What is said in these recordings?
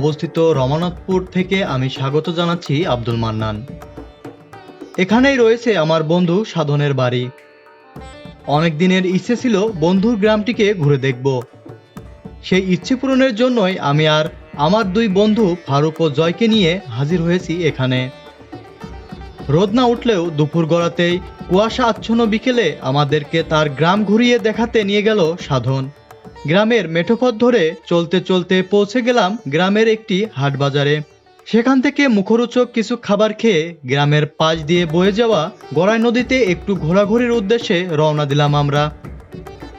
অবস্থিত রমানাথপুর থেকে আমি স্বাগত জানাচ্ছি আব্দুল মান্নান। এখানেই রয়েছে আমার বন্ধু সাধনের বাড়ি। অনেক দিনের ইচ্ছে ছিল বন্ধুর গ্রামটিকে ঘুরে দেখব। সেই ইচ্ছে পূরণের জন্যই আমি আর আমার দুই বন্ধু ফারুক ও জয়কে নিয়ে হাজির হয়েছি এখানে। রোদ না উঠলেও দুপুর গড়াতেই কুয়াশা আচ্ছন্ন বিকেলে আমাদেরকে তার গ্রাম ঘুরিয়ে দেখাতে নিয়ে গেল সাধন। গ্রামের মেঠোপথ ধরে চলতে চলতে পৌঁছে গেলাম গ্রামের একটি হাট বাজারে সেখান থেকে মুখরোচক কিছু খাবার খেয়ে গ্রামের পাশ দিয়ে বয়ে যাওয়া গড়াই নদীতে একটু ঘোরাঘুরির উদ্দেশ্যে রওনা দিলাম আমরা।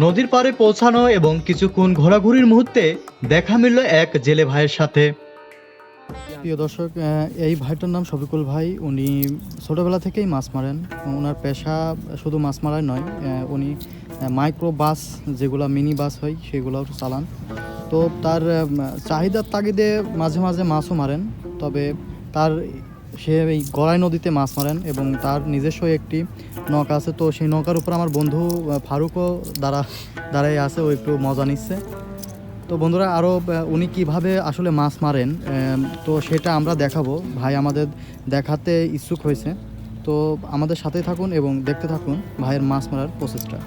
নদীর পাড়ে পৌঁছানো এবং কিছুক্ষণ ঘোরাঘুরির মুহূর্তে দেখা মিলল এক জেলে ভাইয়ের সাথে। প্রিয় দর্শক এই ভাইটার নাম শফিকুল ভাই। উনি ছোটোবেলা থেকেই মাছ মারেন। ওনার পেশা শুধু মাছ মারাই নয় উনি মাইক্রো বাস যেগুলো মিনি বাস হয়, সেগুলোও চালান। তো তার চাহিদার তাগিদে মাঝে মাঝে মাছও মারেন, তবে তার, সে এই গড়াই নদীতে মাছ মারেন এবং তার নিজস্ব একটি নৌকা আছে। তো সেই নৌকার উপর আমার বন্ধু ফারুকও দাঁড়া দাঁড়াই আছে, ও একটু মজা নিচ্ছে। তো বন্ধুরা আরও উনি কীভাবে আসলে মাছ মারেন তো সেটা আমরা দেখাবো। ভাই আমাদের দেখাতে ইচ্ছুক হয়েছে। তো আমাদের সাথেই থাকুন এবং দেখতে থাকুন ভাইয়ের মাছ মারার প্রসেসটা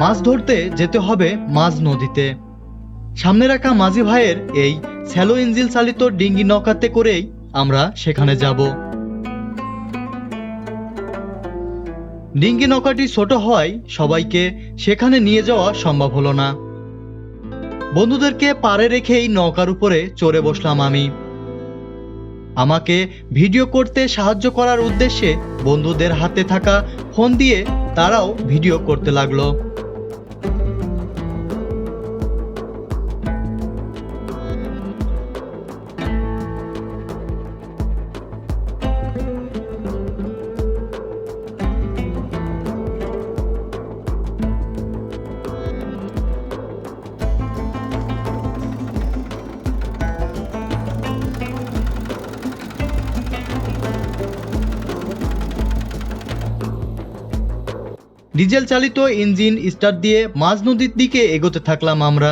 মাছ ধরতে যেতে হবে মাঝ নদীতে। সামনে রাখা মাঝি ভাইয়ের এই স্যালো ইঞ্জিল চালিত ডিঙ্গি নৌকাতে করেই আমরা সেখানে যাব। ডিঙ্গি নৌকাটি ছোট হওয়ায় সবাইকে সেখানে নিয়ে যাওয়া সম্ভব হলো না। বন্ধুদেরকে পারে রেখেই নৌকার উপরে চড়ে বসলাম আমি। আমাকে ভিডিও করতে সাহায্য করার উদ্দেশ্যে বন্ধুদের হাতে থাকা ফোন দিয়ে তারাও ভিডিও করতে লাগল। ডিজেল চালিত ইঞ্জিন স্টার্ট দিয়ে মাঝ নদীর দিকে এগোতে থাকলাম আমরা।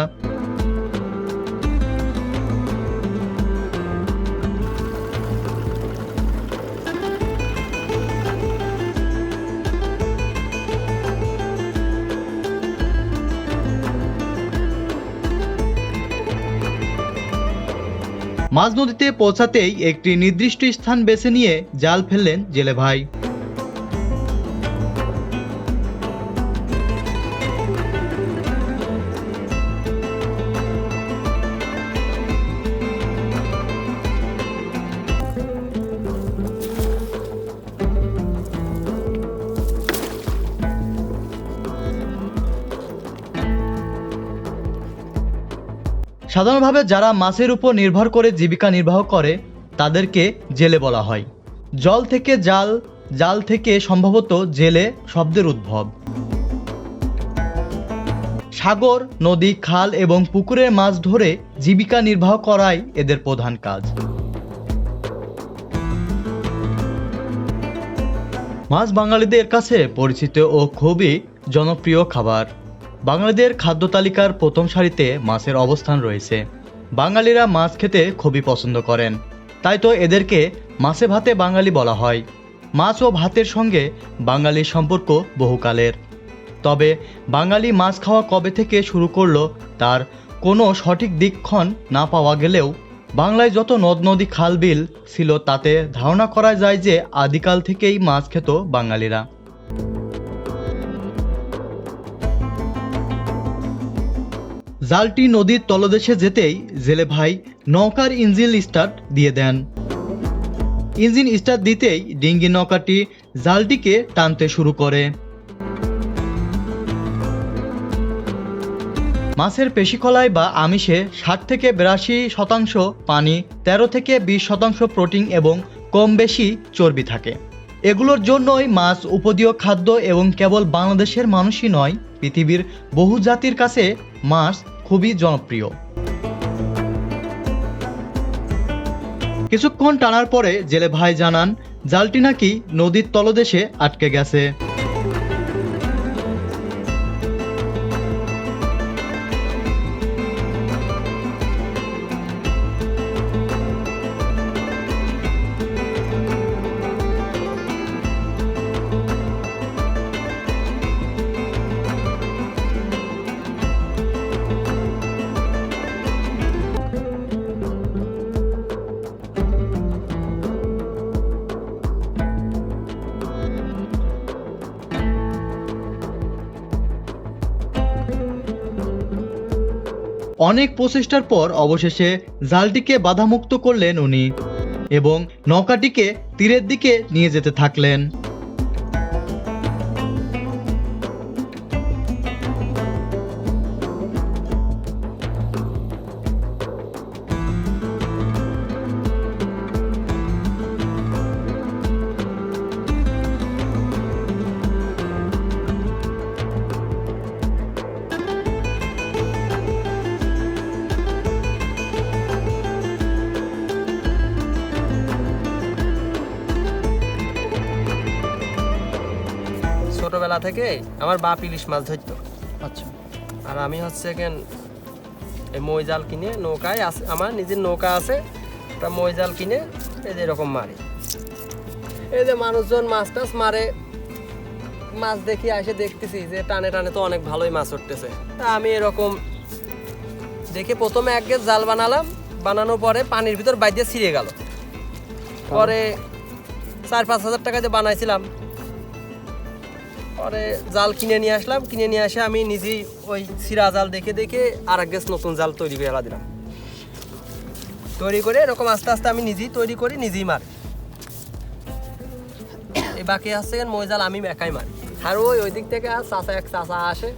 মাঝ নদীতে পৌঁছাতেই একটি নির্দিষ্ট স্থান বেছে নিয়ে জাল ফেললেন জেলে ভাই। সাধারণভাবে যারা মাছের উপর নির্ভর করে জীবিকা নির্বাহ করে, তাদেরকে জেলে বলা হয়। জল থেকে জাল জাল থেকে সম্ভবত জেলে শব্দের উদ্ভব। সাগর, নদী, খাল এবং পুকুরের মাছ ধরে জীবিকা নির্বাহ করাই এদের প্রধান কাজ। মাছ বাঙালিদের কাছে পরিচিত ও খুবই জনপ্রিয় খাবার। বাঙালিদের খাদ্য তালিকার প্রথম সারিতে মাছের অবস্থান রয়েছে। বাঙালিরা মাছ খেতে খুবই পছন্দ করেন। তাই তো এদেরকে মাছে ভাতে বাঙালি বলা হয়। মাছ ও ভাতের সঙ্গে বাঙালির সম্পর্ক বহুকালের। তবে বাঙালি মাছ খাওয়া কবে থেকে শুরু করল তার কোনো সঠিক দিকক্ষণ না পাওয়া গেলেও বাংলায় যত নদ নদী খাল বিল ছিল তাতে ধারণা করা যায় যে আদিকাল থেকেই মাছ খেত বাঙালিরা। জালটি নদীর তলদেশে যেতেই জেলে ভাই নৌকার ইঞ্জিন স্টার্ট দিয়ে দেন। ইঞ্জিন স্টার্ট দিতেই ডিঙ্গি নৌকাটি জালটিকে টানতে শুরু করে। মাছের পেশিকলায় বা আমিষে ষাট থেকে বিরাশি শতাংশ পানি, তেরো থেকে বিশ শতাংশ প্রোটিন এবং কম বেশি চর্বি থাকে। এগুলোর জন্যই মাছ উপদীয় খাদ্য এবং কেবল বাংলাদেশের মানুষই নয় পৃথিবীর বহু জাতির কাছে মাছ খুবই জনপ্রিয়। কিছুক্ষণ টানার পরে জেলে ভাই জানান জালটি নাকি নদীর তলদেশে আটকে গেছে। অনেক প্রচেষ্টার পর অবশেষে জালটিকে বাধামুক্ত করলেন উনি এবং নৌকাটিকে তীরের দিকে নিয়ে যেতে থাকলেন। ছোটবেলা থেকে আমার বাপ ইলিশ মাছ ধরতো। আচ্ছা। আর আমি হচ্ছে কেন এই মই জাল কিনে নৌকায় আছে আমার নিজের নৌকা আছে একটা মই জাল কিনে এই যে এরকম মারি। এই যে মানুষজন মাছ টাছ মারে মাছ দেখি এসে দেখতেছি যে টানে টানে তো অনেক ভালোই মাছ উঠতেছে। তা আমি এরকম দেখে প্রথমে এক গেট জাল বানালাম বানানোর পরে পানির ভিতর বাইরে ছিঁড়ে গেল। পরে চার পাঁচ হাজার টাকা দিয়ে বানাইছিলাম পরে জাল কিনে নিয়ে আসলাম। কিনে নিয়ে আসে আমি নিজেই ওই সিরা জাল দেখে দেখে আর এক নতুন জাল তৈরি করে দিলাম। তৈরি করে এরকম আস্তে আস্তে আমি নিজেই তৈরি করি, নিজেই মারি। এই বাকি কেন মই জাল আমি একাই মারি। আর ওই ওই দিক থেকে আর চাচা, এক চাচা আসে।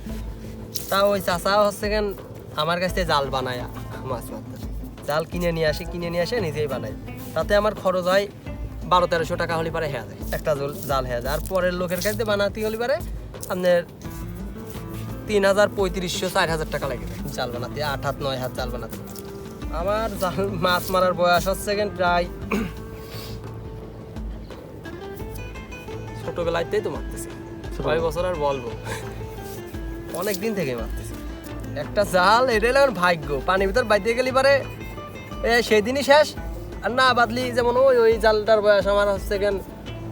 তা ওই চাচা হচ্ছে কেন আমার কাছ থেকে জাল বানায়, মাছ মারতে। জাল কিনে নিয়ে আসি, কিনে নিয়ে আসে নিজেই বানাই তাতে আমার খরচ হয় বারো তেরোশো টাকা হলে পারে হয়ে যায়। একটা জল জাল হয়ে যায়। আর পরের লোকের কাছে বানাতে হলে পারে আপনার তিন হাজার পঁয়ত্রিশশো চার হাজার টাকা লাগে। জাল বানাতে আট হাত নয় হাত জাল বানাতে। আমার জাল মাছ মারার বয়স হচ্ছে কেন প্রায় ছোটবেলাতেই তো মারতেছি। ছয় বছর আর বলব? অনেক দিন থেকে মারতেছি। একটা জাল এটা হলো আমার ভাগ্য। পানির ভিতর বাইতে গেলি পারে এ সেদিনই শেষ। আর না বাদলি যেমন ওই ওই জালটার বয়স আমার হচ্ছে কেন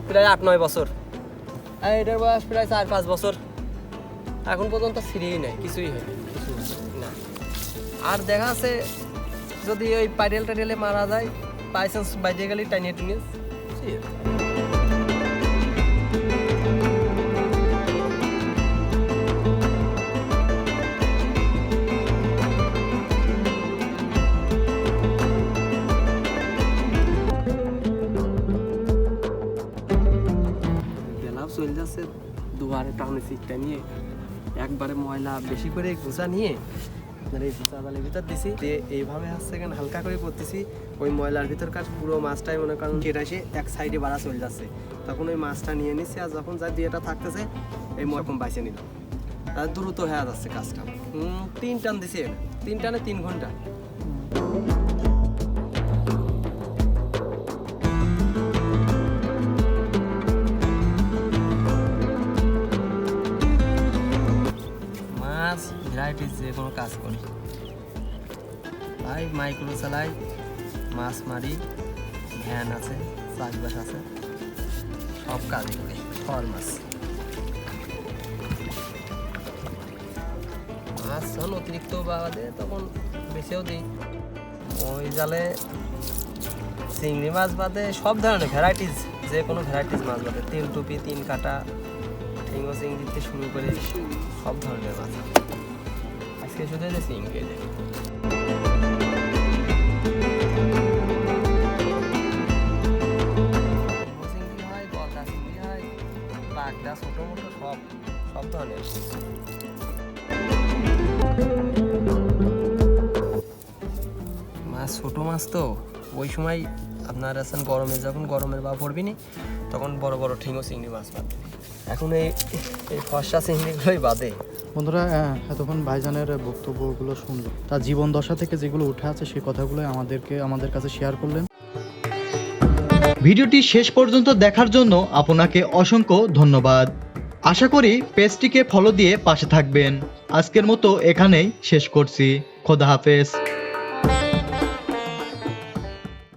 প্রায় আট, নয় বছর। আর এটার বয়স প্রায় চার, পাঁচ বছর। এখন পর্যন্ত ফিরেই নেই, কিছুই হয়নি না। আর দেখা আছে যদি ওই পাইডেল টাইডেলে মারা যায় বাই চান্স বাইরে গেলে টাইনিয়ে টুনিয়ে যাচ্ছে দুবারে টাউনে সিটটা নিয়ে, একবারে ময়লা বেশি করে গুছা নিয়ে, আপনার এই গুছা জালের ভিতর দিছি, দিয়ে এইভাবে হচ্ছে কেন হালকা করে করতেছি ওই ময়লার ভিতরকার পুরো মাছটাই মনে করেন কেটে এসে এক সাইডে বাড়া চলে যাচ্ছে। তখন ওই মাছটা নিয়ে নিচ্ছে আর যখন যা দিয়েটা থাকতেছে, এই মরকম বাইছে নিল। তার দ্রুত হয়ে যাচ্ছে কাজটা। তিন টান দিছি তিন টানে তিন ঘণ্টা। যে কোনো কাজ করি। ভাই, মাইক্রো চালাই, মাছ মারি ভ্যান আছে, চাষবাস আছে, সব কাজই করি, ফল, মাছ। মাছ যখন অতিরিক্ত বাদে তখন বেছেও দিই। ওই জালে চিংড়ি মাছ বাদে সব ধরনের ভ্যারাইটিস যে কোনো ভ্যারাইটিস মাছ বাদে। তিল টুপি তিন কাটা ঠেঙ্গো চিংড়ি থেকে শুরু করে, সব ধরনের মাছ। হয় পাকড়া ছোটো মোটো সব সব ধরনের মাছ ছোটো মাছ তো ওই সময় আপনার আছেন গরমে যখন গরমের বা পড়বি নি তখন বড় বড় ঠেঙ্গো চিংড়ি মাছ পাবে এখন এই এই ফর্সা চিংড়িগুলোই বাদে বন্ধুরা এতক্ষণ ভাইজানের বক্তব্যগুলো শুনলো তার জীবন দশা থেকে যেগুলো উঠে আছে সেই কথাগুলো আমাদেরকে, আমাদের কাছে শেয়ার করলেন। ভিডিওটি শেষ পর্যন্ত দেখার জন্য আপনাকে অসংখ্য ধন্যবাদ। আশা করি পেজটিকে ফলো দিয়ে পাশে থাকবেন। আজকের মতো এখানেই শেষ করছি। খোদা হাফেজ।